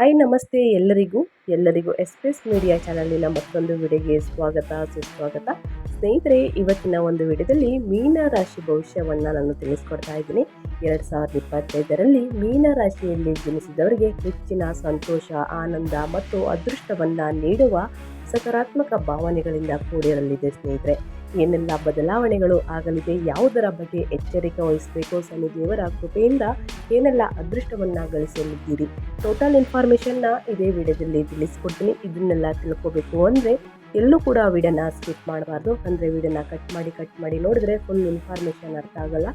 Hi ನಮಸ್ತೆ ಎಲ್ಲರಿಗೂ. ಎಲ್ಲರಿಗೂ ಎಸ್ಪ್ರೆಸ್ ಮೀಡಿಯಾ ಚಾನಲಿನ ಮತ್ತೊಂದು ವಿಡಿಯೋಗೆ ಸ್ವಾಗತ, ಸುಸ್ವಾಗತ. ಸ್ನೇಹಿತರೆ, ಇವತ್ತಿನ ಒಂದು ವಿಡಿಯೋದಲ್ಲಿ ಮೀನ ರಾಶಿ ಭವಿಷ್ಯವನ್ನು ನಾನು ತಿಳಿಸ್ಕೊಡ್ತಾ ಇದ್ದೀನಿ. ಎರಡು ಸಾವಿರದ ಇಪ್ಪತ್ತೈದರಲ್ಲಿ ಮೀನ ರಾಶಿಯಲ್ಲಿ ಜನಿಸಿದವರಿಗೆ ಹೆಚ್ಚಿನ ಸಂತೋಷ, ಆನಂದ ಮತ್ತು ಅದೃಷ್ಟವನ್ನು ನೀಡುವ ಸಕಾರಾತ್ಮಕ ಭಾವನೆಗಳಿಂದ ಕೂಡಿರಲಿದೆ ಸ್ನೇಹಿತರೆ. ಏನೆಲ್ಲ ಬದಲಾವಣೆಗಳು ಆಗಲಿದೆ, ಯಾವುದರ ಬಗ್ಗೆ ಎಚ್ಚರಿಕೆ ವಹಿಸಬೇಕು ಶನಿ ದೇವರ ಕೃಪೆಯಿಂದ ಏನೆಲ್ಲ ಅದೃಷ್ಟವನ್ನು ಗಳಿಸಲಿದ್ದೀರಿ? ಟೋಟಲ್ ಇನ್ಫಾರ್ಮೇಷನ್ನ ಇದೇ ವಿಡಿಯೋದಲ್ಲಿ ತಿಳಿಸ್ಕೊಡ್ತೀನಿ. ಇದನ್ನೆಲ್ಲ ತಿಳ್ಕೊಬೇಕು ಅಂದರೆ ಎಲ್ಲೂ ಕೂಡ ವಿಡಿಯೋನ ಸ್ಕಿಪ್ ಮಾಡಬಾರ್ದು. ಅಂದರೆ ವಿಡಿಯೋನ ಕಟ್ ಮಾಡಿ ಕಟ್ ಮಾಡಿ ನೋಡಿದ್ರೆ ಫುಲ್ ಇನ್ಫಾರ್ಮೇಷನ್ ಅರ್ಥ ಆಗಲ್ಲ.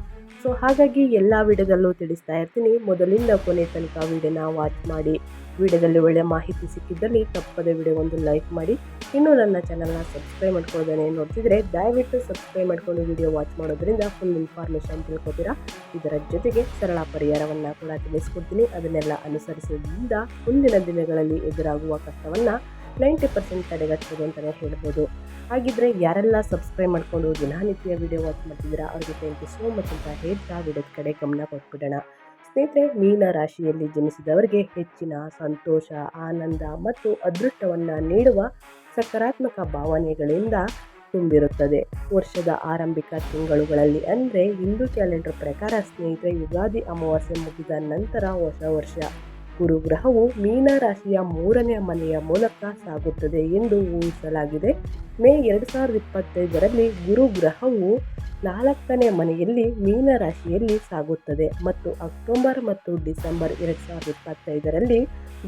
ಸೊ ಹಾಗಾಗಿ ಎಲ್ಲ ವಿಡಿಯೋದಲ್ಲೂ ತಿಳಿಸ್ತಾ ಇರ್ತೀನಿ. ಮೊದಲಿಂದ ಕೊನೆ ತನಕ ವಿಡಿಯೋನ ವಾಚ್ ಮಾಡಿ, ವಿಡಿಯೋದಲ್ಲಿ ಒಳ್ಳೆಯ ಮಾಹಿತಿ ಸಿಕ್ಕಿದ್ದಲ್ಲಿ ತಪ್ಪದೆ ವಿಡಿಯೋ ಒಂದು ಲೈಕ್ ಮಾಡಿ. ಇನ್ನೂ ನನ್ನ ಚಾನಲ್ನ ಸಬ್ಸ್ಕ್ರೈಬ್ ಮಾಡ್ಕೊಳ್ಳೋದನ್ನೇ ನೋಡ್ತಿದ್ರೆ ದಯವಿಟ್ಟು ಸಬ್ಸ್ಕ್ರೈಬ್ ಮಾಡ್ಕೊಂಡು ವಿಡಿಯೋ ವಾಚ್ ಮಾಡೋದ್ರಿಂದ ಫುಲ್ ಇನ್ಫಾರ್ಮೇಷನ್ ತಿಳ್ಕೊತೀರಾ? ಇದರ ಜೊತೆಗೆ ಸರಳ ಪರಿಹಾರವನ್ನು ಕೂಡ ತಿಳಿಸ್ಕೊಡ್ತೀನಿ. ಅದನ್ನೆಲ್ಲ ಅನುಸರಿಸೋದ್ರಿಂದ ಮುಂದಿನ ದಿನಗಳಲ್ಲಿ ಎದುರಾಗುವ ಕಷ್ಟವನ್ನು ನೈಂಟಿ ಪರ್ಸೆಂಟ್ ತಡೆಗಟ್ಟಬಹುದು ಅಂತಲೇ ಹೇಳ್ಬೋದು. ಹಾಗಿದ್ರೆ ಯಾರೆಲ್ಲ ಸಬ್ಸ್ಕ್ರೈಬ್ ಮಾಡಿಕೊಂಡು ದಿನನಿತ್ಯ ವಿಡಿಯೋ ವಾಚ್ ಮಾಡ್ತಿದ್ದೀರಾ ಅವ್ರಿಗೆ ಥ್ಯಾಂಕ್ ಯು ಸೋ ಮಚ್ ಅಂತ ಹೇಳ್ತಾ ವಿಡಿಯೋದ ಕಡೆ ಗಮನ ಕೊಟ್ಬಿಡೋಣ. ಸ್ನೇಹಿತರೆ, ಮೀನ ರಾಶಿಯಲ್ಲಿ ಜನಿಸಿದವರಿಗೆ ಹೆಚ್ಚಿನ ಸಂತೋಷ, ಆನಂದ ಮತ್ತು ಅದೃಷ್ಟವನ್ನು ನೀಡುವ ಸಕಾರಾತ್ಮಕ ಭಾವನೆಗಳಿಂದ ತುಂಬಿರುತ್ತದೆ. ವರ್ಷದ ಆರಂಭಿಕ ತಿಂಗಳುಗಳಲ್ಲಿ ಅಂದರೆ ಹಿಂದೂ ಕ್ಯಾಲೆಂಡರ್ ಪ್ರಕಾರ ಸ್ನೇಹಿತರೆ, ಯುಗಾದಿ ಅಮಾವಾಸ್ಯೆ ಮುಗಿದ ನಂತರ ಹೊಸ ವರ್ಷ. ಗುರುಗ್ರಹವು ಮೀನ ರಾಶಿಯ ಮೂರನೇ ಮನೆಯ ಮೂಲಕ ಸಾಗುತ್ತದೆ ಎಂದು ಊಹಿಸಲಾಗಿದೆ. ಮೇ ಎರಡು ಸಾವಿರದ ಇಪ್ಪತ್ತೈದರಲ್ಲಿ ಗುರುಗ್ರಹವು ನಾಲ್ಕನೇ ಮನೆಯಲ್ಲಿ ಮೀನ ರಾಶಿಯಲ್ಲಿ ಸಾಗುತ್ತದೆ ಮತ್ತು ಅಕ್ಟೋಬರ್ ಮತ್ತು ಡಿಸೆಂಬರ್ ಎರಡು ಸಾವಿರದ ಇಪ್ಪತ್ತೈದರಲ್ಲಿ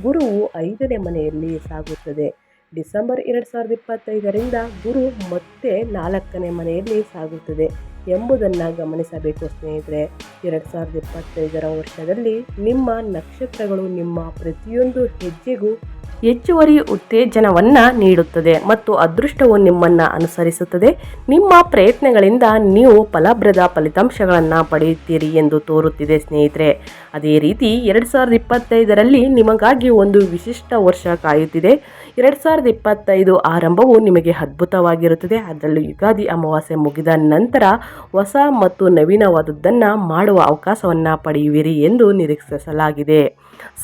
ಗುರುವು ಐದನೇ ಮನೆಯಲ್ಲಿ ಸಾಗುತ್ತದೆ. ಡಿಸೆಂಬರ್ ಎರಡು ಸಾವಿರದ ಇಪ್ಪತ್ತೈದರಿಂದ ಗುರು ಮತ್ತೆ ನಾಲ್ಕನೇ ಮನೆಯಲ್ಲಿ ಸಾಗುತ್ತದೆ. ಎಂಬುದನ್ನು ಗಮನಿಸಬೇಕು ಸ್ನೇಹಿತರೆ. ಎರಡು ಸಾವಿರದ ಇಪ್ಪತ್ತೈದರ ವರ್ಷದಲ್ಲಿ ನಿಮ್ಮ ನಕ್ಷತ್ರಗಳು ನಿಮ್ಮ ಪ್ರತಿಯೊಂದು ಹೆಜ್ಜೆಗೂ ಹೆಚ್ಚುವರಿ ಉತ್ತೇಜನವನ್ನು ನೀಡುತ್ತದೆ ಮತ್ತು ಅದೃಷ್ಟವು ನಿಮ್ಮನ್ನು ಅನುಸರಿಸುತ್ತದೆ. ನಿಮ್ಮ ಪ್ರಯತ್ನಗಳಿಂದ ನೀವು ಫಲಪ್ರದ ಫಲಿತಾಂಶಗಳನ್ನು ಪಡೆಯುತ್ತೀರಿ ಎಂದು ತೋರುತ್ತಿದೆ ಸ್ನೇಹಿತರೆ. ಅದೇ ರೀತಿ ಎರಡು ಸಾವಿರದ ಇಪ್ಪತ್ತೈದರಲ್ಲಿ ನಿಮಗಾಗಿ ಒಂದು ವಿಶಿಷ್ಟ ವರ್ಷ ಕಾಯುತ್ತಿದೆ. ಎರಡು ಸಾವಿರದ ಇಪ್ಪತ್ತೈದು ಆರಂಭವು ನಿಮಗೆ ಅದ್ಭುತವಾಗಿರುತ್ತದೆ. ಅದರಲ್ಲೂ ಯುಗಾದಿ ಅಮಾವಾಸ್ಯೆ ಮುಗಿದ ನಂತರ ಹೊಸ ಮತ್ತು ನವೀನವಾದದ್ದನ್ನು ಮಾಡುವ ಅವಕಾಶವನ್ನು ಪಡೆಯುವಿರಿ ಎಂದು ನಿರೀಕ್ಷಿಸಲಾಗಿದೆ.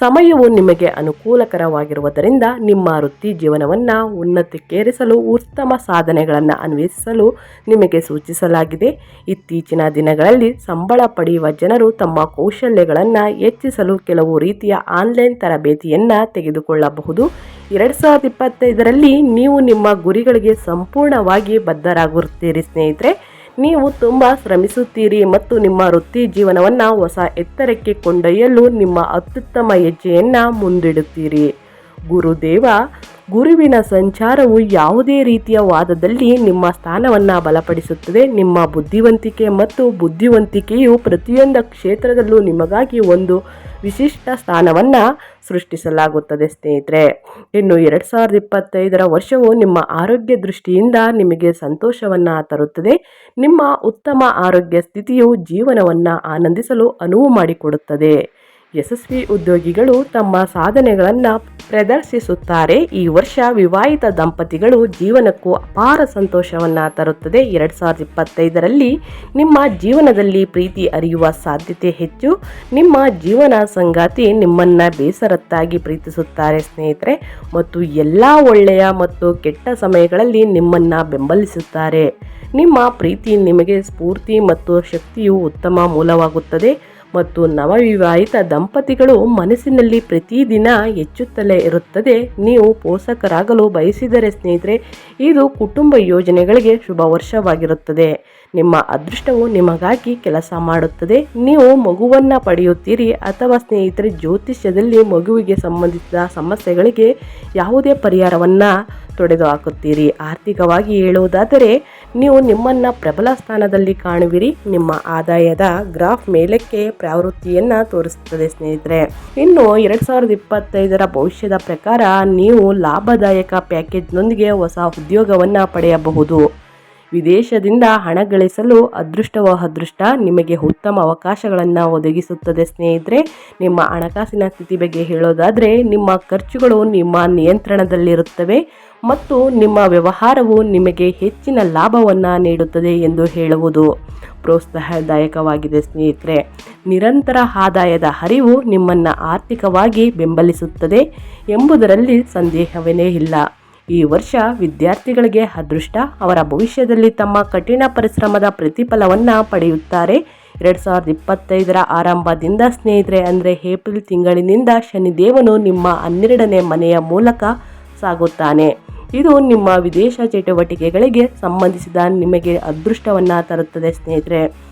ಸಮಯವು ನಿಮಗೆ ಅನುಕೂಲಕರವಾಗಿರುವುದರಿಂದ ನಿಮ್ಮ ವೃತ್ತಿ ಜೀವನವನ್ನು ಉನ್ನತಿಕ್ಕೇರಿಸಲು ಉತ್ತಮ ಸಾಧನೆಗಳನ್ನು ಅನ್ವೇಷಿಸಲು ನಿಮಗೆ ಸೂಚಿಸಲಾಗಿದೆ. ಇತ್ತೀಚಿನ ದಿನಗಳಲ್ಲಿ ಸಂಬಳ ಪಡೆಯುವ ಜನರು ತಮ್ಮ ಕೌಶಲ್ಯಗಳನ್ನು ಹೆಚ್ಚಿಸಲು ಕೆಲವು ರೀತಿಯ ಆನ್ಲೈನ್ ತರಬೇತಿಯನ್ನು ತೆಗೆದುಕೊಳ್ಳಬಹುದು. ಎರಡು ಸಾವಿರದ ಇಪ್ಪತ್ತೈದರಲ್ಲಿ ನೀವು ನಿಮ್ಮ ಗುರಿಗಳಿಗೆ ಸಂಪೂರ್ಣವಾಗಿ ಬದ್ಧರಾಗುತ್ತೀರಿ ಸ್ನೇಹಿತರೆ. ನೀವು ತುಂಬ ಶ್ರಮಿಸುತ್ತೀರಿ ಮತ್ತು ನಿಮ್ಮ ವೃತ್ತಿ ಜೀವನವನ್ನು ಹೊಸ ಎತ್ತರಕ್ಕೆ ಕೊಂಡೊಯ್ಯಲು ನಿಮ್ಮ ಅತ್ಯುತ್ತಮ ಹೆಜ್ಜೆಯನ್ನು ಮುಂದಿಡುತ್ತೀರಿ. ಗುರುದೇವ, ಗುರುವಿನ ಸಂಚಾರವು ಯಾವುದೇ ರೀತಿಯ ವಾದದಲ್ಲಿ ನಿಮ್ಮ ಸ್ಥಾನವನ್ನು ಬಲಪಡಿಸುತ್ತದೆ. ನಿಮ್ಮ ಬುದ್ಧಿವಂತಿಕೆ ಮತ್ತು ಬುದ್ಧಿವಂತಿಕೆಯು ಪ್ರತಿಯೊಂದು ಕ್ಷೇತ್ರದಲ್ಲೂ ನಿಮಗಾಗಿ ಒಂದು ವಿಶಿಷ್ಟ ಸ್ಥಾನವನ್ನು ಸೃಷ್ಟಿಸಲಾಗುತ್ತದೆ ಸ್ನೇಹಿತರೆ. ಇನ್ನು ಎರಡು ಸಾವಿರದ ಇಪ್ಪತ್ತೈದರ ವರ್ಷವು ನಿಮ್ಮ ಆರೋಗ್ಯ ದೃಷ್ಟಿಯಿಂದ ನಿಮಗೆ ಸಂತೋಷವನ್ನು ತರುತ್ತದೆ. ನಿಮ್ಮ ಉತ್ತಮ ಆರೋಗ್ಯ ಸ್ಥಿತಿಯು ಜೀವನವನ್ನು ಆನಂದಿಸಲು ಅನುವು ಮಾಡಿಕೊಡುತ್ತದೆ. ಯಶಸ್ವಿ ಉದ್ಯೋಗಿಗಳು ತಮ್ಮ ಸಾಧನೆಗಳನ್ನು ಪ್ರದರ್ಶಿಸುತ್ತಾರೆ. ಈ ವರ್ಷ ವಿವಾಹಿತ ದಂಪತಿಗಳು ಜೀವನಕ್ಕೂ ಅಪಾರ ಸಂತೋಷವನ್ನು ತರುತ್ತದೆ. ಎರಡು ಸಾವಿರದ ಇಪ್ಪತ್ತೈದರಲ್ಲಿ ನಿಮ್ಮ ಜೀವನದಲ್ಲಿ ಪ್ರೀತಿ ಅರಿಯುವ ಸಾಧ್ಯತೆ ಹೆಚ್ಚು. ನಿಮ್ಮ ಜೀವನ ಸಂಗಾತಿ ನಿಮ್ಮನ್ನು ಬೇಸರತ್ತಾಗಿ ಪ್ರೀತಿಸುತ್ತಾರೆ ಸ್ನೇಹಿತರೆ. ಮತ್ತು ಎಲ್ಲ ಒಳ್ಳೆಯ ಮತ್ತು ಕೆಟ್ಟ ಸಮಯಗಳಲ್ಲಿ ನಿಮ್ಮನ್ನು ಬೆಂಬಲಿಸುತ್ತಾರೆ. ನಿಮ್ಮ ಪ್ರೀತಿ ನಿಮಗೆ ಸ್ಫೂರ್ತಿ ಮತ್ತು ಶಕ್ತಿಯು ಉತ್ತಮ ಮೂಲವಾಗುತ್ತದೆ. ಮತ್ತು ನವವಿವಾಹಿತ ದಂಪತಿಗಳು ಮನಸ್ಸಿನಲ್ಲಿ ಪ್ರತಿದಿನ ಹೆಚ್ಚುತ್ತಲೇ ಇರುತ್ತದೆ. ನೀವು ಪೋಷಕರಾಗಲು ಬಯಸಿದರೆ ಸ್ನೇಹಿತರೆ, ಇದು ಕುಟುಂಬ ಯೋಜನೆಗಳಿಗೆ ಶುಭ ವರ್ಷವಾಗಿರುತ್ತದೆ. ನಿಮ್ಮ ಅದೃಷ್ಟವು ನಿಮಗಾಗಿ ಕೆಲಸ ಮಾಡುತ್ತದೆ. ನೀವು ಮಗುವನ್ನು ಪಡೆಯುತ್ತೀರಿ ಅಥವಾ ಸ್ನೇಹಿತರೆ, ಜ್ಯೋತಿಷ್ಯದಲ್ಲಿ ಮಗುವಿಗೆ ಸಂಬಂಧಿಸಿದ ಸಮಸ್ಯೆಗಳಿಗೆ ಯಾವುದೇ ಪರಿಹಾರವನ್ನು ತೊಡೆದು ಹಾಕುತ್ತೀರಿ. ಆರ್ಥಿಕವಾಗಿ ಹೇಳುವುದಾದರೆ, ನೀವು ನಿಮ್ಮನ್ನು ಪ್ರಬಲ ಸ್ಥಾನದಲ್ಲಿ ಕಾಣುವಿರಿ. ನಿಮ್ಮ ಆದಾಯದ ಗ್ರಾಫ್ ಮೇಲಕ್ಕೆ ಪ್ರವೃತ್ತಿಯನ್ನು ತೋರಿಸುತ್ತದೆ ಸ್ನೇಹಿತರೆ. ಇನ್ನು ಎರಡು ಸಾವಿರದ ಇಪ್ಪತ್ತೈದರ ಭವಿಷ್ಯದ ಪ್ರಕಾರ ನೀವು ಲಾಭದಾಯಕ ಪ್ಯಾಕೇಜ್ನೊಂದಿಗೆ ಹೊಸ ಉದ್ಯೋಗವನ್ನು ಪಡೆಯಬಹುದು. ವಿದೇಶದಿಂದ ಹಣ ಗಳಿಸಲು ಅದೃಷ್ಟವೋ ಅದೃಷ್ಟ ನಿಮಗೆ ಉತ್ತಮ ಅವಕಾಶಗಳನ್ನು ಒದಗಿಸುತ್ತದೆ ಸ್ನೇಹಿತರೆ. ನಿಮ್ಮ ಹಣಕಾಸಿನ ಸ್ಥಿತಿ ಬಗ್ಗೆ ಹೇಳೋದಾದರೆ ನಿಮ್ಮ ಖರ್ಚುಗಳು ನಿಮ್ಮ ನಿಯಂತ್ರಣದಲ್ಲಿರುತ್ತವೆ ಮತ್ತು ನಿಮ್ಮ ವ್ಯವಹಾರವು ನಿಮಗೆ ಹೆಚ್ಚಿನ ಲಾಭವನ್ನು ನೀಡುತ್ತದೆ ಎಂದು ಹೇಳುವುದು ಪ್ರೋತ್ಸಾಹದಾಯಕವಾಗಿದೆ ಸ್ನೇಹಿತರೆ. ನಿರಂತರ ಆದಾಯದ ಹರಿವು ನಿಮ್ಮನ್ನು ಆರ್ಥಿಕವಾಗಿ ಬೆಂಬಲಿಸುತ್ತದೆ ಎಂಬುದರಲ್ಲಿ ಸಂದೇಹವೇ ಇಲ್ಲ. ಈ ವರ್ಷ ವಿದ್ಯಾರ್ಥಿಗಳಿಗೆ ಅದೃಷ್ಟ. ಅವರ ಭವಿಷ್ಯದಲ್ಲಿ ತಮ್ಮ ಕಠಿಣ ಪರಿಶ್ರಮದ ಪ್ರತಿಫಲವನ್ನು ಪಡೆಯುತ್ತಾರೆ. ಎರಡು ಸಾವಿರದ ಇಪ್ಪತ್ತೈದರ ಆರಂಭದಿಂದ ಸ್ನೇಹಿತರೆ, ಅಂದರೆ ಏಪ್ರಿಲ್ ತಿಂಗಳಿನಿಂದ ಶನಿದೇವನು ನಿಮ್ಮ ಹನ್ನೆರಡನೇ ಮನೆಯ ಮೂಲಕ ಸಾಗುತ್ತಾನೆ. ಇದು ನಿಮ್ಮ ವಿದೇಶ ಚಟುವಟಿಕೆಗಳಿಗೆ ಸಂಬಂಧಿಸಿದ ನಿಮಗೆ ಅದೃಷ್ಟವನ್ನು ತರುತ್ತದೆ ಸ್ನೇಹಿತರೆ.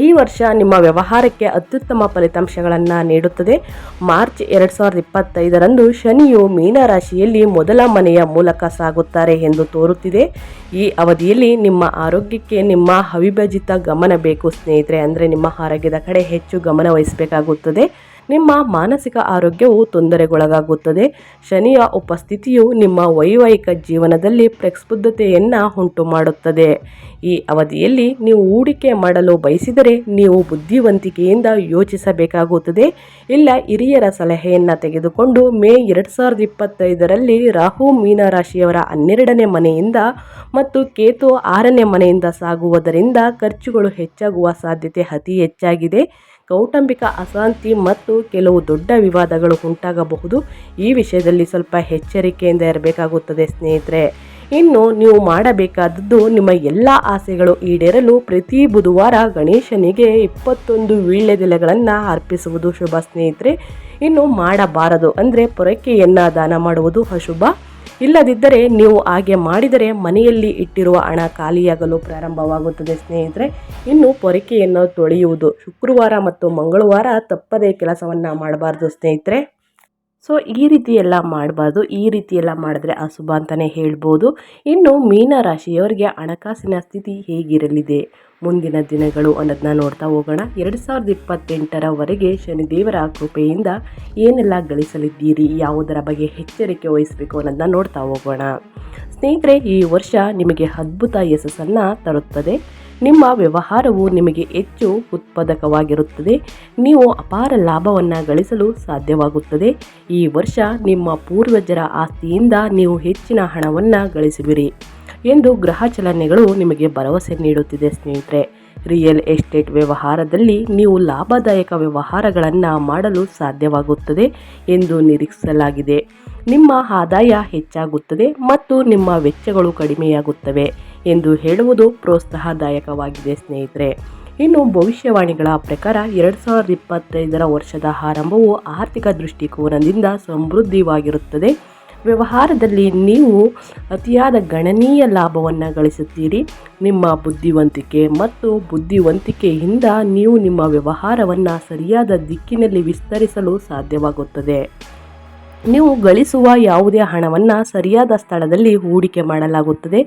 ಈ ವರ್ಷ ನಿಮ್ಮ ವ್ಯವಹಾರಕ್ಕೆ ಅತ್ಯುತ್ತಮ ಫಲಿತಾಂಶಗಳನ್ನು ನೀಡುತ್ತದೆ. ಮಾರ್ಚ್ ಎರಡು ಸಾವಿರದ ಇಪ್ಪತ್ತೈದರಂದು ಶನಿಯು ಮೀನರಾಶಿಯಲ್ಲಿ ಮೊದಲ ಮನೆಯ ಮೂಲಕ ಸಾಗುತ್ತಾರೆ ಎಂದು ತೋರುತ್ತಿದೆ. ಈ ಅವಧಿಯಲ್ಲಿ ನಿಮ್ಮ ಆರೋಗ್ಯಕ್ಕೆ ನಿಮ್ಮ ಅವಿಭಜಿತ ಗಮನ ಬೇಕು ಸ್ನೇಹಿತರೆ. ಅಂದರೆ ನಿಮ್ಮ ಆರೋಗ್ಯದ ಕಡೆ ಹೆಚ್ಚು ಗಮನ ವಹಿಸಬೇಕಾಗುತ್ತದೆ. ನಿಮ್ಮ ಮಾನಸಿಕ ಆರೋಗ್ಯವು ತೊಂದರೆಗೊಳಗಾಗುತ್ತದೆ. ಶನಿಯ ಉಪಸ್ಥಿತಿಯು ನಿಮ್ಮ ವೈವಾಹಿಕ ಜೀವನದಲ್ಲಿ ಪ್ರಸ್ಫುದ್ಧತೆಯನ್ನು ಉಂಟು ಮಾಡುತ್ತದೆ ಈ ಅವಧಿಯಲ್ಲಿ ನೀವು ಹೂಡಿಕೆ ಮಾಡಲು ಬಯಸಿದರೆ ನೀವು ಬುದ್ಧಿವಂತಿಕೆಯಿಂದ ಯೋಚಿಸಬೇಕಾಗುತ್ತದೆ. ಇಲ್ಲ, ಹಿರಿಯರ ಸಲಹೆಯನ್ನು ತೆಗೆದುಕೊಂಡು ಮೇ ಎರಡು ಸಾವಿರದ ಇಪ್ಪತ್ತೈದರಲ್ಲಿ ರಾಹು ಮೀನರಾಶಿಯವರ ಹನ್ನೆರಡನೇ ಮನೆಯಿಂದ ಮತ್ತು ಕೇತು ಆರನೇ ಮನೆಯಿಂದ ಸಾಗುವುದರಿಂದ ಖರ್ಚುಗಳು ಹೆಚ್ಚಾಗುವ ಸಾಧ್ಯತೆ ಅತಿ ಹೆಚ್ಚಾಗಿದೆ. ಕೌಟುಂಬಿಕ ಅಶಾಂತಿ ಮತ್ತು ಕೆಲವು ದೊಡ್ಡ ವಿವಾದಗಳು ಉಂಟಾಗಬಹುದು. ಈ ವಿಷಯದಲ್ಲಿ ಸ್ವಲ್ಪ ಎಚ್ಚರಿಕೆಯಿಂದ ಇರಬೇಕಾಗುತ್ತದೆ ಸ್ನೇಹಿತರೆ. ಇನ್ನು ನೀವು ಮಾಡಬೇಕಾದದ್ದು ನಿಮ್ಮ ಎಲ್ಲ ಆಸೆಗಳು ಈಡೇರಲು ಪ್ರತಿ ಬುಧವಾರ ಗಣೇಶನಿಗೆ ಇಪ್ಪತ್ತೊಂದು ವೀಳ್ಯದೆಲೆಗಳನ್ನು ಅರ್ಪಿಸುವುದು ಶುಭ ಸ್ನೇಹಿತರೆ. ಇನ್ನು ಮಾಡಬಾರದು ಅಂದರೆ ಪೊರಕೆಯನ್ನು ದಾನ ಮಾಡುವುದು ಅಶುಭ. ಇಲ್ಲದಿದ್ದರೆ ನೀವು ಹಾಗೆ ಮಾಡಿದರೆ ಮನೆಯಲ್ಲಿ ಇಟ್ಟಿರುವ ಹಣ ಖಾಲಿಯಾಗಲು ಪ್ರಾರಂಭವಾಗುತ್ತದೆ, ಸ್ನೇಹಿತರೆ. ಇನ್ನು ಪೊರಕೆಯನ್ನು ತೊಳೆಯುವುದು ಶುಕ್ರವಾರ ಮತ್ತು ಮಂಗಳವಾರ ತಪ್ಪದೇ ಕೆಲಸವನ್ನು ಮಾಡಬಾರ್ದು, ಸ್ನೇಹಿತರೆ. ಸೊ, ಈ ರೀತಿ ಎಲ್ಲ ಮಾಡಬಾರ್ದು. ಈ ರೀತಿ ಎಲ್ಲ ಮಾಡಿದ್ರೆ ಅಶುಭ ಅಂತಲೇ ಹೇಳ್ಬೋದು. ಇನ್ನು ಮೀನರಾಶಿಯವರಿಗೆ ಹಣಕಾಸಿನ ಸ್ಥಿತಿ ಹೇಗಿರಲಿದೆ? ಮುಂದಿನ ದಿನಗಳು ಅನ್ನೋದನ್ನ ನೋಡ್ತಾ ಹೋಗೋಣ. ಎರಡು ಸಾವಿರದ ಇಪ್ಪತ್ತೆಂಟರವರೆಗೆ ಶನಿದೇವರ ಕೃಪೆಯಿಂದ ಏನೆಲ್ಲ ಗಳಿಸಲಿದ್ದೀರಿ, ಯಾವುದರ ಬಗ್ಗೆ ಎಚ್ಚರಿಕೆ ವಹಿಸಬೇಕು ಅನ್ನೋದನ್ನ ನೋಡ್ತಾ ಹೋಗೋಣ. ಸ್ನೇಹಿತರೆ, ಈ ವರ್ಷ ನಿಮಗೆ ಅದ್ಭುತ ಯಶಸ್ಸನ್ನು ತರುತ್ತದೆ. ನಿಮ್ಮ ವ್ಯವಹಾರವು ನಿಮಗೆ ಹೆಚ್ಚು ಉತ್ಪಾದಕವಾಗಿರುತ್ತದೆ. ನೀವು ಅಪಾರ ಲಾಭವನ್ನು ಗಳಿಸಲು ಸಾಧ್ಯವಾಗುತ್ತದೆ. ಈ ವರ್ಷ ನಿಮ್ಮ ಪೂರ್ವಜರ ಆಸ್ತಿಯಿಂದ ನೀವು ಹೆಚ್ಚಿನ ಹಣವನ್ನು ಗಳಿಸುವಿರಿ ಎಂದು ಗ್ರಹ ಚಲನೆಗಳು ನಿಮಗೆ ಭರವಸೆ ನೀಡುತ್ತಿದೆ, ಸ್ನೇಹಿತರೆ. ರಿಯಲ್ ಎಸ್ಟೇಟ್ ವ್ಯವಹಾರದಲ್ಲಿ ನೀವು ಲಾಭದಾಯಕ ವ್ಯವಹಾರಗಳನ್ನು ಮಾಡಲು ಸಾಧ್ಯವಾಗುತ್ತದೆ ಎಂದು ನಿರೀಕ್ಷಿಸಲಾಗಿದೆ. ನಿಮ್ಮ ಆದಾಯ ಹೆಚ್ಚಾಗುತ್ತದೆ ಮತ್ತು ನಿಮ್ಮ ವೆಚ್ಚಗಳು ಕಡಿಮೆಯಾಗುತ್ತವೆ ಎಂದು ಹೇಳುವುದು ಪ್ರೋತ್ಸಾಹದಾಯಕವಾಗಿದೆ, ಸ್ನೇಹಿತರೆ. ಇನ್ನು ಭವಿಷ್ಯವಾಣಿಗಳ ಪ್ರಕಾರ ಎರಡು ಸಾವಿರದ ಇಪ್ಪತ್ತೈದರ ವರ್ಷದ ಆರಂಭವು ಆರ್ಥಿಕ ದೃಷ್ಟಿಕೋನದಿಂದ ಸಮೃದ್ಧಿವಾಗಿರುತ್ತದೆ. ವ್ಯವಹಾರದಲ್ಲಿ ನೀವು ಅತಿಯಾದ ಗಣನೀಯ ಲಾಭವನ್ನು ಗಳಿಸುತ್ತೀರಿ. ನಿಮ್ಮ ಬುದ್ಧಿವಂತಿಕೆ ಮತ್ತು ಬುದ್ಧಿವಂತಿಕೆಯಿಂದ ನೀವು ನಿಮ್ಮ ವ್ಯವಹಾರವನ್ನು ಸರಿಯಾದ ದಿಕ್ಕಿನಲ್ಲಿ ವಿಸ್ತರಿಸಲು ಸಾಧ್ಯವಾಗುತ್ತದೆ. ನೀವು ಗಳಿಸುವ ಯಾವುದೇ ಹಣವನ್ನು ಸರಿಯಾದ ಸ್ಥಳದಲ್ಲಿ ಹೂಡಿಕೆ ಮಾಡಲಾಗುತ್ತದೆ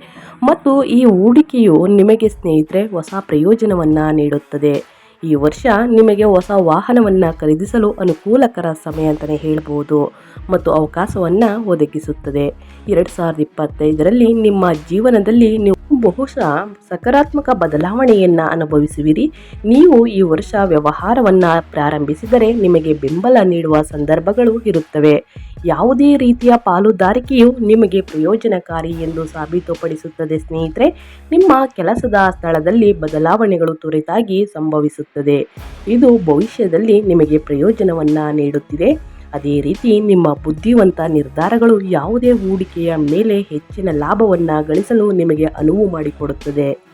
ಮತ್ತು ಈ ಹೂಡಿಕೆಯು ನಿಮಗೆ ಸ್ನೇಹಿತರೆ ಹೊಸ ಪ್ರಯೋಜನವನ್ನು ನೀಡುತ್ತದೆ. ಈ ವರ್ಷ ನಿಮಗೆ ಹೊಸ ವಾಹನವನ್ನು ಖರೀದಿಸಲು ಅನುಕೂಲಕರ ಸಮಯ ಅಂತಲೇ ಹೇಳ್ಬೋದು. ಮತ್ತು ಅವಕಾಶವನ್ನು ಒದಗಿಸುತ್ತದೆ. ಎರಡು ಸಾವಿರದ ಇಪ್ಪತ್ತೈದರಲ್ಲಿ ನಿಮ್ಮ ಜೀವನದಲ್ಲಿ ನೀವು ಬಹುಶಃ ಸಕಾರಾತ್ಮಕ ಬದಲಾವಣೆಯನ್ನು ಅನುಭವಿಸುವಿರಿ. ನೀವು ಈ ವರ್ಷ ವ್ಯವಹಾರವನ್ನು ಪ್ರಾರಂಭಿಸಿದರೆ ನಿಮಗೆ ಬೆಂಬಲ ನೀಡುವ ಸಂದರ್ಭಗಳು ಇರುತ್ತವೆ. ಯಾವುದೇ ರೀತಿಯ ಪಾಲುದಾರಿಕೆಯು ನಿಮಗೆ ಪ್ರಯೋಜನಕಾರಿ ಎಂದು ಸಾಬೀತುಪಡಿಸುತ್ತದೆ, ಸ್ನೇಹಿತರೆ. ನಿಮ್ಮ ಕೆಲಸದ ಸ್ಥಳದಲ್ಲಿ ಬದಲಾವಣೆಗಳು ತ್ವರಿತಾಗಿ ಸಂಭವಿಸುತ್ತದೆ. ಇದು ಭವಿಷ್ಯದಲ್ಲಿ ನಿಮಗೆ ಪ್ರಯೋಜನವನ್ನು ನೀಡುತ್ತಿದೆ. ಅದೇ ರೀತಿ ನಿಮ್ಮ ಬುದ್ಧಿವಂತ ನಿರ್ಧಾರಗಳು ಯಾವುದೇ ಹೂಡಿಕೆಯ ಮೇಲೆ ಹೆಚ್ಚಿನ ಲಾಭವನ್ನು ಗಳಿಸಲು ನಿಮಗೆ ಅನುವು ಮಾಡಿಕೊಡುತ್ತದೆ.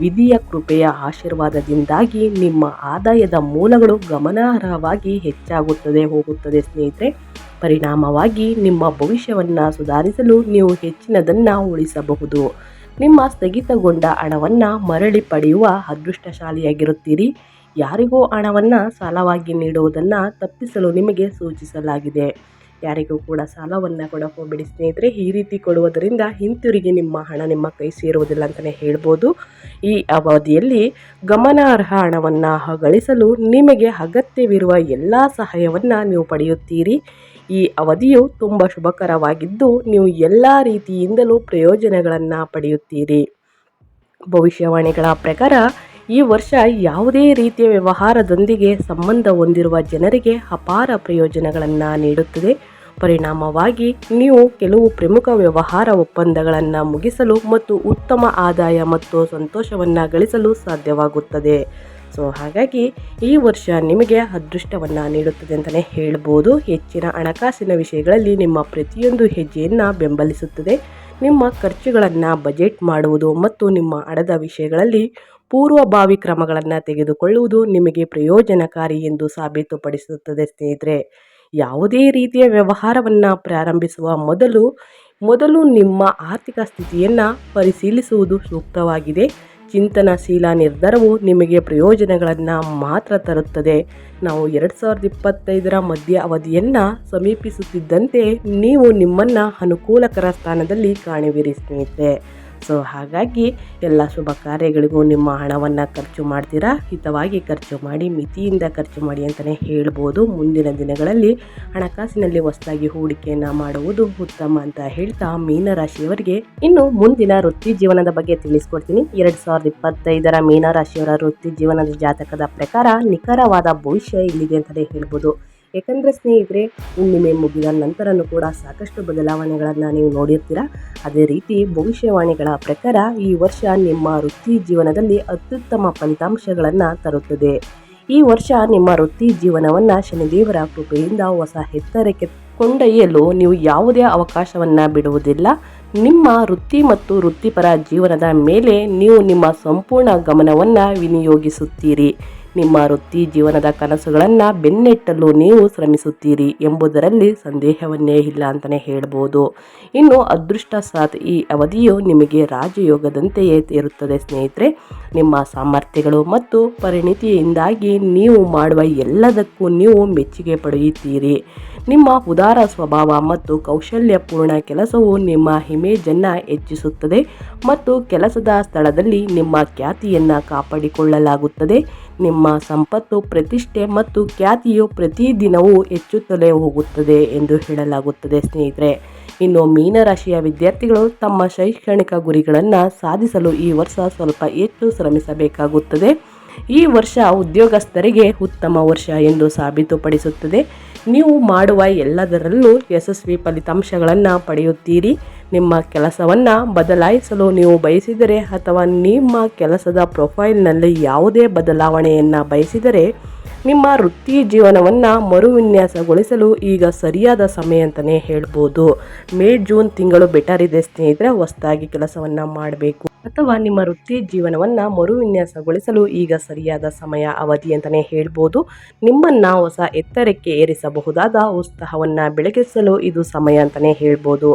ವಿಧಿಯ ಕೃಪೆಯ ಆಶೀರ್ವಾದದಿಂದಾಗಿ ನಿಮ್ಮ ಆದಾಯದ ಮೂಲಗಳು ಗಮನಾರ್ಹವಾಗಿ ಹೆಚ್ಚಾಗುತ್ತದೆ ಹೋಗುತ್ತದೆ, ಸ್ನೇಹಿತರೆ. ಪರಿಣಾಮವಾಗಿ ನಿಮ್ಮ ಭವಿಷ್ಯವನ್ನು ಸುಧಾರಿಸಲು ನೀವು ಹೆಚ್ಚಿನದನ್ನು ಉಳಿಸಬಹುದು. ನಿಮ್ಮ ಸ್ಥಗಿತಗೊಂಡ ಹಣವನ್ನು ಮರಳಿ ಪಡೆಯುವ ಅದೃಷ್ಟಶಾಲಿಯಾಗಿರುತ್ತೀರಿ. ಯಾರಿಗೂ ಹಣವನ್ನು ಸಾಲವಾಗಿ ನೀಡುವುದನ್ನು ತಪ್ಪಿಸಲು ನಿಮಗೆ ಸೂಚಿಸಲಾಗಿದೆ. ಯಾರಿಗೂ ಕೂಡ ಸಾಲವನ್ನು ಕೊಡೋ ಹೋಗಬೇಡಿ ಸ್ನೇಹಿತರೆ. ಈ ರೀತಿ ಕೊಡುವುದರಿಂದ ಹಿಂತಿರುಗಿ ನಿಮ್ಮ ಹಣ ನಿಮ್ಮ ಕೈ ಸೇರುವುದಿಲ್ಲ ಅಂತಲೇ ಹೇಳ್ಬೋದು. ಈ ಅವಧಿಯಲ್ಲಿ ಗಮನಾರ್ಹ ಹಣವನ್ನು ಗಳಿಸಲು ನಿಮಗೆ ಅಗತ್ಯವಿರುವ ಎಲ್ಲ ಸಹಾಯವನ್ನು ನೀವು ಪಡೆಯುತ್ತೀರಿ. ಈ ಅವಧಿಯು ತುಂಬ ಶುಭಕರವಾಗಿದ್ದು, ನೀವು ಎಲ್ಲ ರೀತಿಯಿಂದಲೂ ಪ್ರಯೋಜನಗಳನ್ನು ಪಡೆಯುತ್ತೀರಿ. ಭವಿಷ್ಯವಾಣಿಗಳ ಪ್ರಕಾರ, ಈ ವರ್ಷ ಯಾವುದೇ ರೀತಿಯ ವ್ಯವಹಾರದೊಂದಿಗೆ ಸಂಬಂಧ ಹೊಂದಿರುವ ಜನರಿಗೆ ಅಪಾರ ಪ್ರಯೋಜನಗಳನ್ನು ನೀಡುತ್ತದೆ. ಪರಿಣಾಮವಾಗಿ, ನೀವು ಕೆಲವು ಪ್ರಮುಖ ವ್ಯವಹಾರ ಒಪ್ಪಂದಗಳನ್ನು ಮುಗಿಸಲು ಮತ್ತು ಉತ್ತಮ ಆದಾಯ ಮತ್ತು ಸಂತೋಷವನ್ನು ಗಳಿಸಲು ಸಾಧ್ಯವಾಗುತ್ತದೆ. ಸೊ ಹಾಗಾಗಿ ಈ ವರ್ಷ ನಿಮಗೆ ಅದೃಷ್ಟವನ್ನು ನೀಡುತ್ತದೆ ಅಂತಲೇ ಹೇಳ್ಬೋದು. ಹೆಚ್ಚಿನ ಹಣಕಾಸಿನ ವಿಷಯಗಳಲ್ಲಿ ನಿಮ್ಮ ಪ್ರತಿಯೊಂದು ಹೆಜ್ಜೆಯನ್ನು ಬೆಂಬಲಿಸುತ್ತದೆ. ನಿಮ್ಮ ಖರ್ಚುಗಳನ್ನು ಬಜೆಟ್ ಮಾಡುವುದು ಮತ್ತು ನಿಮ್ಮ ಹಣದ ವಿಷಯಗಳಲ್ಲಿ ಪೂರ್ವಭಾವಿ ಕ್ರಮಗಳನ್ನು ತೆಗೆದುಕೊಳ್ಳುವುದು ನಿಮಗೆ ಪ್ರಯೋಜನಕಾರಿ ಎಂದು ಸಾಬೀತುಪಡಿಸುತ್ತದೆ ಸ್ನೇಹಿತರೆ. ಯಾವುದೇ ರೀತಿಯ ವ್ಯವಹಾರವನ್ನು ಪ್ರಾರಂಭಿಸುವ ಮೊದಲು ಮೊದಲು ನಿಮ್ಮ ಆರ್ಥಿಕ ಸ್ಥಿತಿಯನ್ನು ಪರಿಶೀಲಿಸುವುದು ಸೂಕ್ತವಾಗಿದೆ. ಚಿಂತನಶೀಲ ನಿರ್ಧಾರವು ನಿಮಗೆ ಪ್ರಯೋಜನಗಳನ್ನು ಮಾತ್ರ ತರುತ್ತದೆ. ನಾವು ಎರಡು ಸಾವಿರದ ಇಪ್ಪತ್ತೈದರ ಮಧ್ಯ ಅವಧಿಯನ್ನು ಸಮೀಪಿಸುತ್ತಿದ್ದಂತೆ ನೀವು ನಿಮ್ಮನ್ನು ಅನುಕೂಲಕರ ಸ್ಥಾನದಲ್ಲಿ ಕಾಣುವಿರಿ ಸ್ನೇಹಿತರೆ. ಸೊ ಹಾಗಾಗಿ ಎಲ್ಲ ಶುಭ ಕಾರ್ಯಗಳಿಗೂ ನಿಮ್ಮ ಹಣವನ್ನು ಖರ್ಚು ಮಾಡ್ತೀರಾ? ಹಿತವಾಗಿ ಖರ್ಚು ಮಾಡಿ, ಮಿತಿಯಿಂದ ಖರ್ಚು ಮಾಡಿ ಅಂತಲೇ ಹೇಳ್ಬೋದು. ಮುಂದಿನ ದಿನಗಳಲ್ಲಿ ಹಣಕಾಸಿನಲ್ಲಿ ಹೊಸದಾಗಿ ಹೂಡಿಕೆಯನ್ನು ಮಾಡುವುದು ಉತ್ತಮ ಅಂತ ಹೇಳ್ತಾ ಮೀನರಾಶಿಯವರಿಗೆ ಇನ್ನು ಮುಂದಿನ ವೃತ್ತಿ ಜೀವನದ ಬಗ್ಗೆ ತಿಳಿಸ್ಕೊಡ್ತೀನಿ. ಎರಡು ಸಾವಿರದ ಇಪ್ಪತ್ತೈದರ ಮೀನರಾಶಿಯವರ ವೃತ್ತಿ ಜೀವನದ ಜಾತಕದ ಪ್ರಕಾರ ನಿಖರವಾದ ಭವಿಷ್ಯ ಇಲ್ಲಿದೆ ಅಂತಲೇ ಹೇಳ್ಬೋದು. ಯಾಕಂದರೆ ಸ್ನೇಹಿತರೆ, ಹುಣ್ಣಿಮೆ ಮುಗಿದ ನಂತರನೂ ಕೂಡ ಸಾಕಷ್ಟು ಬದಲಾವಣೆಗಳನ್ನು ನೀವು ನೋಡಿರ್ತೀರ. ಅದೇ ರೀತಿ ಭವಿಷ್ಯವಾಣಿಗಳ ಪ್ರಕಾರ ಈ ವರ್ಷ ನಿಮ್ಮ ವೃತ್ತಿ ಜೀವನದಲ್ಲಿ ಅತ್ಯುತ್ತಮ ಫಲಿತಾಂಶಗಳನ್ನು ತರುತ್ತದೆ. ಈ ವರ್ಷ ನಿಮ್ಮ ವೃತ್ತಿ ಜೀವನವನ್ನು ಶನಿದೇವರ ಕೃಪೆಯಿಂದ ಹೊಸ ಎತ್ತರಕ್ಕೆ ಕೊಂಡೊಯ್ಯಲು ನೀವು ಯಾವುದೇ ಅವಕಾಶವನ್ನು ಬಿಡುವುದಿಲ್ಲ. ನಿಮ್ಮ ವೃತ್ತಿ ಮತ್ತು ವೃತ್ತಿಪರ ಜೀವನದ ಮೇಲೆ ನೀವು ನಿಮ್ಮ ಸಂಪೂರ್ಣ ಗಮನವನ್ನು ವಿನಿಯೋಗಿಸುತ್ತೀರಿ. ನಿಮ್ಮ ವೃತ್ತಿ ಜೀವನದ ಕನಸುಗಳನ್ನು ಬೆನ್ನೆಟ್ಟಲು ನೀವು ಶ್ರಮಿಸುತ್ತೀರಿ ಎಂಬುದರಲ್ಲಿ ಸಂದೇಹವನ್ನೇ ಇಲ್ಲ ಅಂತಲೇ ಹೇಳ್ಬೋದು. ಇನ್ನು ಅದೃಷ್ಟ ಸಾತ್ ಈ ಅವಧಿಯು ನಿಮಗೆ ರಾಜಯೋಗದಂತೆಯೇ ಇರುತ್ತದೆ ಸ್ನೇಹಿತರೆ. ನಿಮ್ಮ ಸಾಮರ್ಥ್ಯಗಳು ಮತ್ತು ಪರಿಣಿತಿಯಿಂದಾಗಿ ನೀವು ಮಾಡುವ ಎಲ್ಲದಕ್ಕೂ ನೀವು ಮೆಚ್ಚುಗೆ ಪಡೆಯುತ್ತೀರಿ. ನಿಮ್ಮ ಉದಾರ ಸ್ವಭಾವ ಮತ್ತು ಕೌಶಲ್ಯಪೂರ್ಣ ಕೆಲಸವು ನಿಮ್ಮ ಇಮೇಜನ್ನು ಹೆಚ್ಚಿಸುತ್ತದೆ ಮತ್ತು ಕೆಲಸದ ಸ್ಥಳದಲ್ಲಿ ನಿಮ್ಮ ಖ್ಯಾತಿಯನ್ನು ಕಾಪಾಡಿಕೊಳ್ಳಲಾಗುತ್ತದೆ. ನಿಮ್ಮ ಸಂಪತ್ತು, ಪ್ರತಿಷ್ಠೆ ಮತ್ತು ಖ್ಯಾತಿಯು ಪ್ರತಿದಿನವೂ ಹೆಚ್ಚುತ್ತಲೇ ಹೋಗುತ್ತದೆ ಎಂದು ಹೇಳಲಾಗುತ್ತದೆ ಸ್ನೇಹಿತರೆ. ಇನ್ನು ಮೀನರಾಶಿಯ ವಿದ್ಯಾರ್ಥಿಗಳು ತಮ್ಮ ಶೈಕ್ಷಣಿಕ ಗುರಿಗಳನ್ನು ಸಾಧಿಸಲು ಈ ವರ್ಷ ಸ್ವಲ್ಪ ಹೆಚ್ಚು ಶ್ರಮಿಸಬೇಕಾಗುತ್ತದೆ. ಈ ವರ್ಷ ಉದ್ಯೋಗಸ್ಥರಿಗೆ ಉತ್ತಮ ವರ್ಷ ಎಂದು ಸಾಬೀತುಪಡಿಸುತ್ತದೆ. ನೀವು ಮಾಡುವ ಎಲ್ಲದರಲ್ಲೂ ಯಶಸ್ವಿ ಫಲಿತಾಂಶಗಳನ್ನು ಪಡೆಯುತ್ತೀರಿ. ನಿಮ್ಮ ಕೆಲಸವನ್ನು ಬದಲಾಯಿಸಲು ನೀವು ಬಯಸಿದರೆ ಅಥವಾ ನಿಮ್ಮ ಕೆಲಸದ ಪ್ರೊಫೈಲ್ನಲ್ಲಿ ಯಾವುದೇ ಬದಲಾವಣೆಯನ್ನು ಬಯಸಿದರೆ ನಿಮ್ಮ ವೃತ್ತಿ ಜೀವನವನ್ನು ಮರುವಿನ್ಯಾಸಗೊಳಿಸಲು ಈಗ ಸರಿಯಾದ ಸಮಯ ಅಂತಲೇ ಹೇಳ್ಬೋದು. ಮೇ, ಜೂನ್ ತಿಂಗಳು ಬೆಟರ್ ಇದೆ ಸ್ನೇಹಿತರೆ, ಹೊಸದಾಗಿ ಕೆಲಸವನ್ನು ಮಾಡಬೇಕು. ಅಥವಾ ನಿಮ್ಮ ವೃತ್ತಿ ಜೀವನವನ್ನು ಮರುವಿನ್ಯಾಸಗೊಳಿಸಲು ಈಗ ಸರಿಯಾದ ಸಮಯ, ಅವಧಿ ಅಂತಲೇ ಹೇಳ್ಬೋದು. ನಿಮ್ಮನ್ನು ಹೊಸ ಎತ್ತರಕ್ಕೆ ಏರಿಸಬಹುದಾದ ಉತ್ಸಾಹವನ್ನು ಬೆಳಗಿಸಲು ಇದು ಸಮಯ ಅಂತಲೇ ಹೇಳ್ಬೋದು.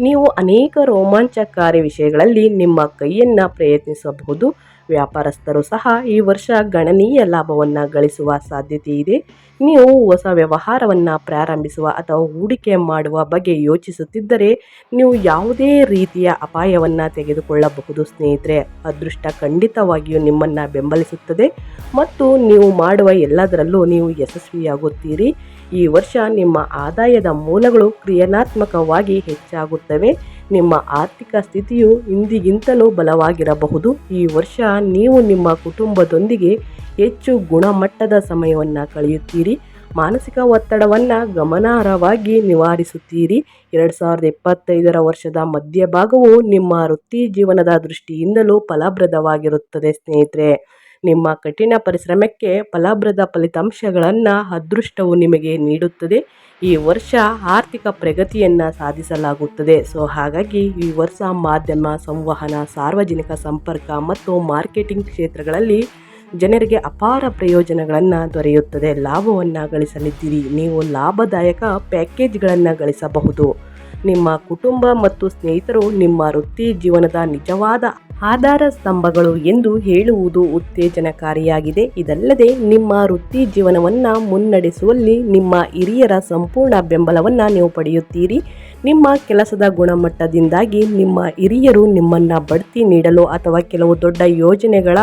ನೀವು ಅನೇಕ ರೋಮಾಂಚಕಾರಿ ವಿಷಯಗಳಲ್ಲಿ ನಿಮ್ಮ ಕೈಯನ್ನು ಪ್ರಯತ್ನಿಸಬಹುದು. ವ್ಯಾಪಾರಸ್ಥರು ಸಹ ಈ ವರ್ಷ ಗಣನೀಯ ಲಾಭವನ್ನು ಗಳಿಸುವ ಸಾಧ್ಯತೆ ಇದೆ. ನೀವು ಹೊಸ ವ್ಯವಹಾರವನ್ನು ಪ್ರಾರಂಭಿಸುವ ಅಥವಾ ಹೂಡಿಕೆ ಮಾಡುವ ಬಗ್ಗೆ ಯೋಚಿಸುತ್ತಿದ್ದರೆ ನೀವು ಯಾವುದೇ ರೀತಿಯ ಅಪಾಯವನ್ನು ತೆಗೆದುಕೊಳ್ಳಬಹುದು ಸ್ನೇಹಿತರೆ. ಅದೃಷ್ಟ ಖಂಡಿತವಾಗಿಯೂ ನಿಮ್ಮನ್ನು ಬೆಂಬಲಿಸುತ್ತದೆ. ಮತ್ತು ನೀವು ಮಾಡುವ ಎಲ್ಲದರಲ್ಲೂ ನೀವು ಯಶಸ್ವಿಯಾಗುತ್ತೀರಿ. ಈ ವರ್ಷ ನಿಮ್ಮ ಆದಾಯದ ಮೂಲಗಳು ಕ್ರಿಯಾತ್ಮಕವಾಗಿ ಹೆಚ್ಚಾಗುತ್ತವೆ. ನಿಮ್ಮ ಆರ್ಥಿಕ ಸ್ಥಿತಿಯು ಇಂದಿಗಿಂತಲೂ ಬಲವಾಗಿರಬಹುದು. ಈ ವರ್ಷ ನೀವು ನಿಮ್ಮ ಕುಟುಂಬದೊಂದಿಗೆ ಹೆಚ್ಚು ಗುಣಮಟ್ಟದ ಸಮಯವನ್ನು ಕಳೆಯುತ್ತೀರಿ. ಮಾನಸಿಕ ಒತ್ತಡವನ್ನು ಗಮನಾರ್ಹವಾಗಿ ನಿವಾರಿಸುತ್ತೀರಿ. ಎರಡು ಸಾವಿರದ ಇಪ್ಪತ್ತೈದರ ವರ್ಷದ ಮಧ್ಯಭಾಗವು ನಿಮ್ಮ ವೃತ್ತಿ ಜೀವನದ ದೃಷ್ಟಿಯಿಂದಲೂ ಫಲಪ್ರದವಾಗಿರುತ್ತದೆ ಸ್ನೇಹಿತರೆ. ನಿಮ್ಮ ಕಠಿಣ ಪರಿಶ್ರಮಕ್ಕೆ ಫಲಪ್ರದ ಫಲಿತಾಂಶಗಳನ್ನು ಅದೃಷ್ಟವು ನಿಮಗೆ ನೀಡುತ್ತದೆ. ಈ ವರ್ಷ ಆರ್ಥಿಕ ಪ್ರಗತಿಯನ್ನು ಸಾಧಿಸಲಾಗುತ್ತದೆ. ಸೊ ಹಾಗಾಗಿ ಈ ವರ್ಷ ಮಾಧ್ಯಮ, ಸಂವಹನ, ಸಾರ್ವಜನಿಕ ಸಂಪರ್ಕ ಮತ್ತು ಮಾರ್ಕೆಟಿಂಗ್ ಕ್ಷೇತ್ರಗಳಲ್ಲಿ ಜನರಿಗೆ ಅಪಾರ ಪ್ರಯೋಜನಗಳನ್ನು ದೊರೆಯುತ್ತದೆ. ಲಾಭವನ್ನು ಗಳಿಸಲಿದ್ದೀರಿ. ನೀವು ಲಾಭದಾಯಕ ಪ್ಯಾಕೇಜ್ಗಳನ್ನು ಗಳಿಸಬಹುದು. ನಿಮ್ಮ ಕುಟುಂಬ ಮತ್ತು ಸ್ನೇಹಿತರು ನಿಮ್ಮ ವೃತ್ತಿ ಜೀವನದ ನಿಜವಾದ ಆಧಾರ ಸ್ತಂಭಗಳು ಎಂದು ಹೇಳುವುದು ಉತ್ತೇಜನಕಾರಿಯಾಗಿದೆ. ಇದಲ್ಲದೆ ನಿಮ್ಮ ವೃತ್ತಿ ಜೀವನವನ್ನು ಮುನ್ನಡೆಸುವಲ್ಲಿ ನಿಮ್ಮ ಹಿರಿಯರ ಸಂಪೂರ್ಣ ಬೆಂಬಲವನ್ನು ನೀವು ಪಡೆಯುತ್ತೀರಿ. ನಿಮ್ಮ ಕೆಲಸದ ಗುಣಮಟ್ಟದಿಂದಾಗಿ ನಿಮ್ಮ ಹಿರಿಯರು ನಿಮ್ಮನ್ನು ಬಡ್ತಿ ನೀಡಲು ಅಥವಾ ಕೆಲವು ದೊಡ್ಡ ಯೋಜನೆಗಳ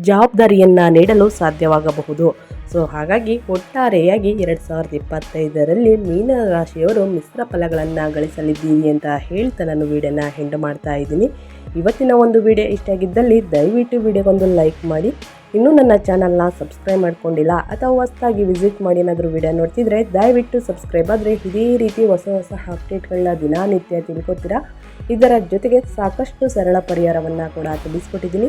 ಜವಾಬ್ದಾರಿಯನ್ನು ನೀಡಲು ಸಾಧ್ಯವಾಗಬಹುದು. ಸೊ ಹಾಗಾಗಿ ಒಟ್ಟಾರೆಯಾಗಿ ಎರಡು ಸಾವಿರದ ಇಪ್ಪತ್ತೈದರಲ್ಲಿ ಮೀನರಾಶಿಯವರು ಮಿಶ್ರ ಫಲಗಳನ್ನು ಗಳಿಸಲಿದ್ದೀರಿ ಅಂತ ಹೇಳ್ತಾ ನಾನು ವಿಡಿಯೋನ ಹೆಂಡು ಮಾಡ್ತಾ ಇದ್ದೀನಿ. ಇವತ್ತಿನ ಒಂದು ವಿಡಿಯೋ ಇಷ್ಟ ಆಗಿದ್ದಲ್ಲಿ ದಯವಿಟ್ಟು ವಿಡಿಯೋಗೊಂದು ಲೈಕ್ ಮಾಡಿ. ಇನ್ನೂ ನನ್ನ ಚಾನಲ್ನ ಸಬ್ಸ್ಕ್ರೈಬ್ ಮಾಡ್ಕೊಂಡಿಲ್ಲ ಅಥವಾ ಹೊಸದಾಗಿ ವಿಸಿಟ್ ಮಾಡಿ ಏನಾದರೂ ವಿಡಿಯೋ ನೋಡ್ತಿದ್ರೆ ದಯವಿಟ್ಟು ಸಬ್ಸ್ಕ್ರೈಬ್ ಆದರೆ ಇದೇ ರೀತಿ ಹೊಸ ಹೊಸ ಅಪ್ಡೇಟ್ಗಳನ್ನ ದಿನನಿತ್ಯ ತಿಳ್ಕೊತೀರಾ? ಇದರ ಜೊತೆಗೆ ಸಾಕಷ್ಟು ಸರಳ ಪರಿಹಾರವನ್ನು ಕೂಡ ತಿಳಿಸ್ಕೊಟ್ಟಿದ್ದೀನಿ.